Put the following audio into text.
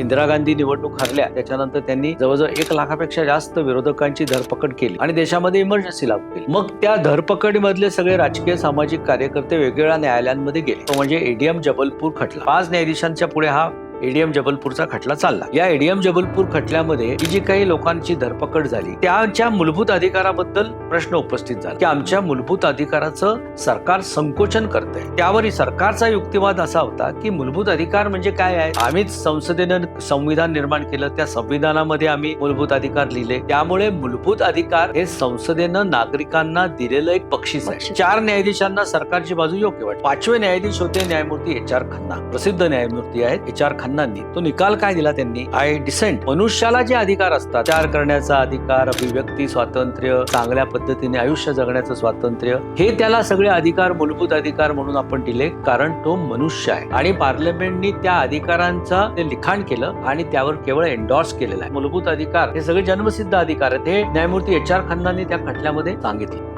इंदिरा गांधी निवडणूक हरल्या त्याच्यानंतर त्यांनी जवळजवळ एक लाखापेक्षा जास्त विरोधकांची धरपकड केली आणि देशामध्ये इमर्जन्सी लागू केली. मग त्या धरपकडीमधले सगळे राजकीय सामाजिक कार्यकर्ते वेगवेगळ्या न्यायालयांमध्ये गेले. तो म्हणजे एडीएम जबलपूर खटला. पाच न्यायाधीशांच्या पुढे हा एडीएम जबलपूरचा खटला चालला. या एडीएम जबलपूर खटल्यामध्ये जी काही लोकांची धरपकड झाली त्यांच्या मूलभूत अधिकाराबद्दल प्रश्न उपस्थित झाला. की आमच्या मूलभूत अधिकाराचं सरकार संकोचन करत आहे त्यावर सरकारचा युक्तिवाद असा होता की मूलभूत अधिकार म्हणजे काय आहे? आम्हीच संसदेनं संविधान निर्माण केलं त्या संविधानामध्ये आम्ही मूलभूत अधिकार लिहिले. त्यामुळे मूलभूत अधिकार हे संसदेनं नागरिकांना दिलेलं एक बक्षीस आहे. चार न्यायाधीशांना सरकारची बाजू योग्य वाटते. पाचवे न्यायाधीश होते न्यायमूर्ती एच आर खन्ना. प्रसिद्ध न्यायमूर्ती आहेत एच आर खन्नांनी तो निकाल काय दिला त्यांनी? आय डिसेंट मनुष्याला जे अधिकार असतात विचार करण्याचा अधिकार अभिव्यक्ती स्वातंत्र्य चांगल्या पद्धतीने आयुष्य जगण्याचं स्वातंत्र्य हे त्याला सगळे अधिकार मूलभूत अधिकार म्हणून आपण दिले कारण तो मनुष्य आहे. आणि पार्लमेंटनी त्या अधिकारांचा ते लिखाण केलं आणि त्यावर केवळ एन्डॉर्स केलेलं आहे. मूलभूत अधिकार हे सगळे जन्मसिद्ध अधिकार आहेत हे न्यायमूर्ती एच आर खन्नांनी त्या खटल्यामध्ये सांगितले.